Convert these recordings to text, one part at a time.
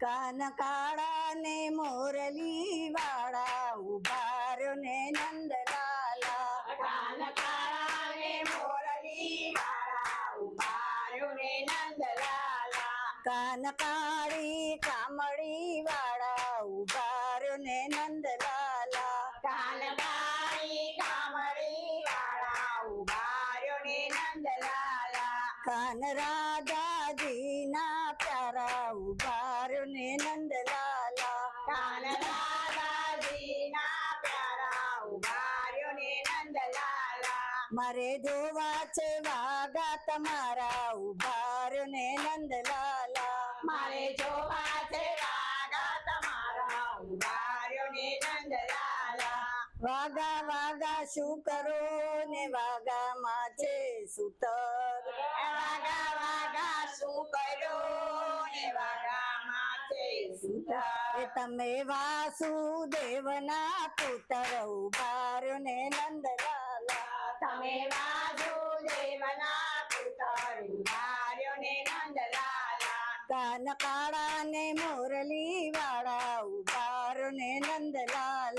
કાન કાળા ને મોરલી વાળા ઉભાર્યો ને નંદલાલા. કાન કાળા ને મોરલી વાળા ઉભાર્યો ને નંદલાલા. કાન કાળી કામળી વાળા ઉભાર્યો ને નંદલાલા. કાન કાળી કામળી વાળા ઉભાર્યો ને નંદલાલા. કાન રાધાજી ના પ્યારા ઉભાર ને નંદલાલા. કાન દાદાજી ના પ્યારા ઉભાર્યો ને નંદલાલા. મારે જોવા છે વાગા તમારા ઉભાર ને નંદલાલા. મારે જોવા છે વાગા તમારા ઉભાર્યો ને નંદલાલા. વાગા વાગા શું કરો ને વાગા માં છે સુતર? એ તમે વાસુદેવના પુત્ર ઉભાર્યો ને નંદલાલ. તમે વાસુદેવના પુત્ર ઉભાર્યો ને નંદલાલા. કાન કાળા ને મોરલી વાળા ઉભાર્યો ને નંદલાલ.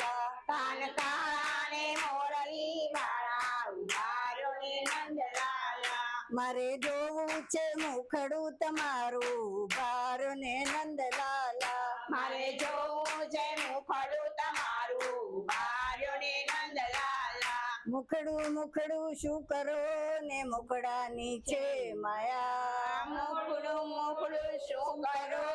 કાન કાળા ને મોરલી વાળા ઉભાર્યો ને નંદલાલ. મારે જોવું છે મુખડું તમારું ઉભાર્યો ને નંદલાલા. મારે જોવું છે મુખડું તમારું. ઉભાર્યો ને નંદલાલા. મુખડું મુખડું શું કરો ને મુખડા નીચે માયા? મુખડું મુખડું શું કરો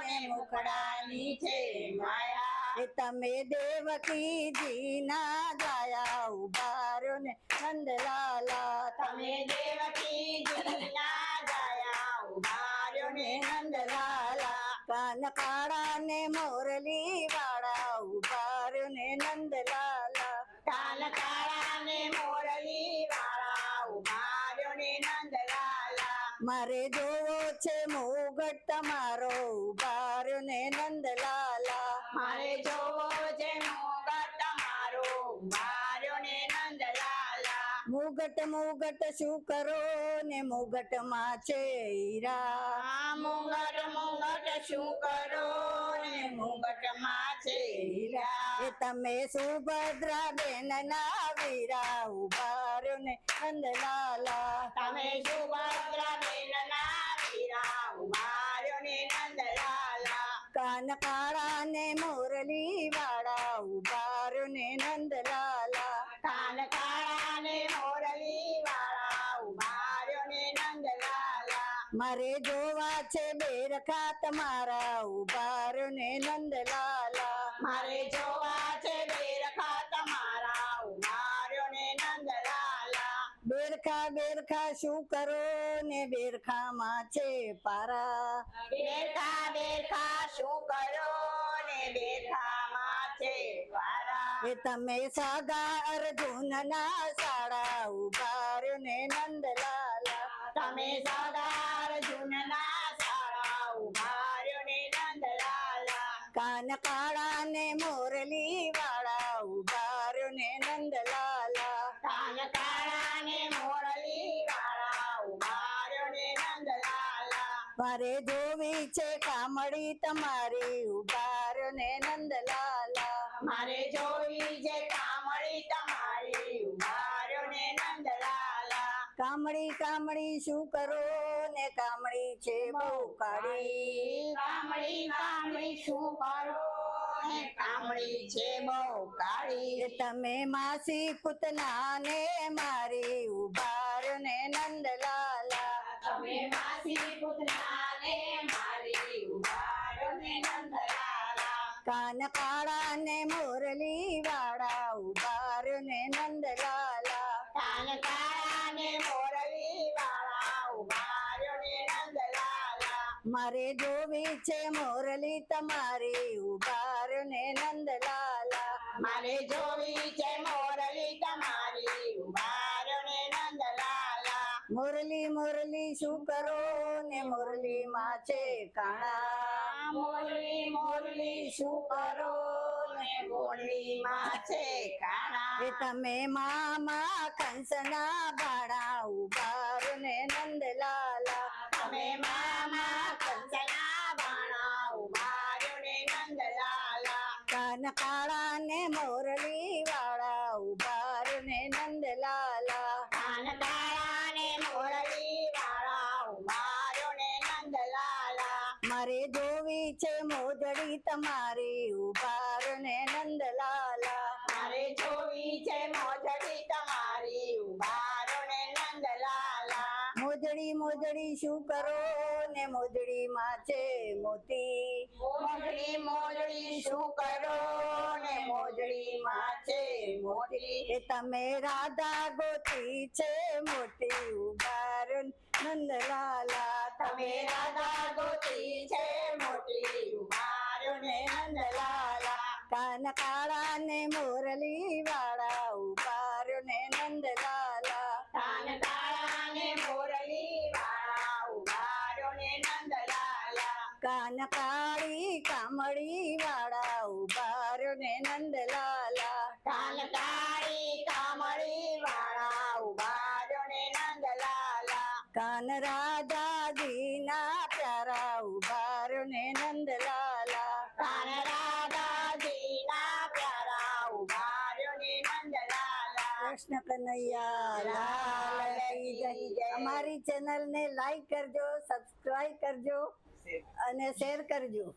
ને મુખડા નીચે માયા? એ તમે દેવકીજી ના ગાયા ઉભારો ને નંદલાલા. તમે દેવકી જીના ગાયા ઉભારો ને નંદલાલા. કાન કાળા મોરલી વાળા ઉભાર્યો ને નંદલાલા. કાન તાળા ને મોરલી વાળા ઉભાર્યો ને નંદલાલા. મારે જોવો છે મોગટ તમારો ઉભાર ને નંદલાલા. મુગટ શું કરો ને મુગટમાં છે હીરા? મુગટ મુંગટ શું કરો ને મુગટમાં છે હીરા? એ તમે સુભદ્રા બેન ના વીરા ઉભાર્યો ને નંદલાલા. તમે સુભદ્રા બેન ના વીરા ઉભાર્યો ને નંદલાલા. કાન કાળા મારે જોવા છે બેરખા તમારા ઉભાર ને નંદલાલા. મારે જોવા છે બેરખા તમારા ઉભાર્યો ને નંદલાલા. બેરખા બેરખા શું કરો ને બેરખા માં છે પારા? બેરખા બેરખા શું કરો ને બેઠા માથે વારા એ તમે સાગા અર્જુન ના સાડા ઉભાર્યો ને નંદલાલા. તમે સદાર જૂનના સારા ઉભાર્યો ને નંદલાલા. કાન કાળા ને મોરલી વાળા ઉભાર્યો ને નંદલાલા. કાન કાળા ને મોરલી વાળા ઉભાર્યો ને નંદલાલા. મારે જોવી છે કામડી તમારી ઉભાર્યો ને નંદલાલા. મારે જોવી છે કામળી તમારી કામડી કામડી શું કરો ને કામડી છે? બહુ કાળી. કામળી કામળી શું કરો ને કામળી છે? બહુ કાળી. તમે માસી પૂતના ને મારી ઉભાર ને નંદલાલા. તમે માસી પુતનાને મારી ઉભાર ને નંદલાલા. કાન કાળા ને મોરલી વાળા ઉભાર ને નંદલાલા. મોરલી વાળા નંદલાલા મારે જોવી છે મોરલી તમારી ઉભાર્યો ને નંદલાલા મારે જોવી છે મોરલી તમારી ઉભાર્યો ને નંદલાલા મુરલી મુરલી શું કરો ને મુરલી માં છે કાણા? મોરલી મોરલી શું કરો? ને તમે મામા કંસના ભાડા ઉભારો ને નંદલાલા. તમે મામા કંસના બાણા ઊભા કાન કાળા ને મોરલી વાળા ઉભારો ને નંદલાલા. કાન કાળા ને મોરલી વાળા ઉભારો ને નંદલાલા. મારે જોવી છે મોજડી તમારી ને મોજડી માં છે મોતી. મોજડી મોજડી શું કરો ને મોજડી માં છે મોતી. એ તમે રાધા ગોતી છે મોટી ઉભાર નંદલાલા તમે રાધા ગોતી છે મોટી ઉભાર ને નંદલાલા. કાન કાળા ને મોરલી વાળા ઉભાર કાન કાળી કામળી વાળા ઉભાર ને નંદલાલા. કાન કાળી કામળી વાળા ઉભારો ને નંદલાલા. કાન રાધાજી ના પ્યારા ઉભાર ને નંદલાલા. કાન રાધાજી ના પ્યારા ઉભારો ને નંદલાલા. કૃષ્ણ કનૈયા લાલ જય. અમારી ચેનલ ને લાઈક કરજો સબસ્ક્રાઇબ કરજો. અને શેર કરજો.